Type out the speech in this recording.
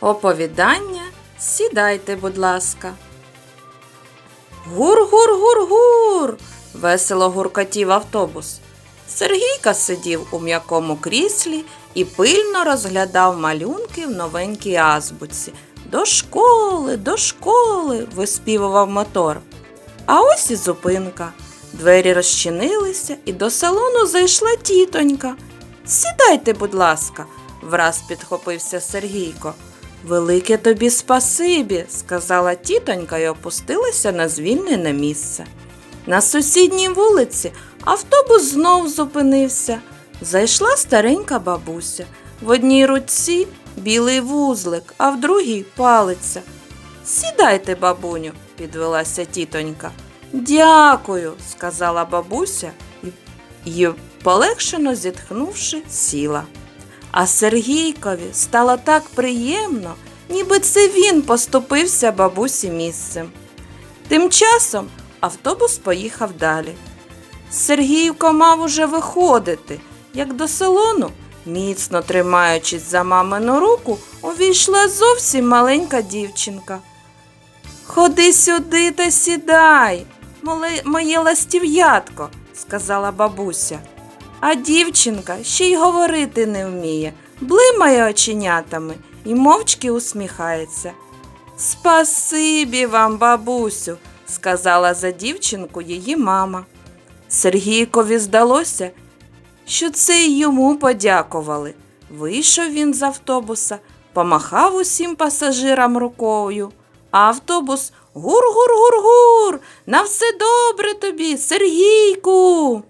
Оповідання сідайте, будь ласка. Гур-гур-гур-гур. весело гуркотів автобус. Сергійка сидів у м'якому кріслі і пильно розглядав малюнки в новенькій азбуці. До школи, до школи, виспівував мотор. А ось і зупинка. Двері розчинилися, і до салону зайшла тітонька. Сідайте, будь ласка, враз підхопився Сергійко. Велике тобі спасибі, сказала тітонька і опустилася на звільнене місце. На сусідній вулиці автобус знов зупинився. Зайшла старенька бабуся. В одній руці білий вузлик, а в другій палиця. Сідайте, бабуню, підвелася тітонька. Дякую, сказала бабуся і, полегшено зітхнувши, сіла. А Сергійкові стало так приємно, ніби це він поступився бабусі місцем. Тим часом автобус поїхав далі. Сергійко мав уже виходити, як до салону, міцно тримаючись за мамину руку, увійшла зовсім маленька дівчинка. Ходи сюди та сідай, моє ластів'ятко, сказала бабуся. А дівчинка ще й говорити не вміє, блимає оченятами і мовчки усміхається. Спасибі вам, бабусю, сказала за дівчинку її мама. Сергійкові здалося, що це й йому подякували. Вийшов він з автобуса, помахав усім пасажирам рукою. А автобус гур-гур-гур-гур, на все добре тобі, Сергійку.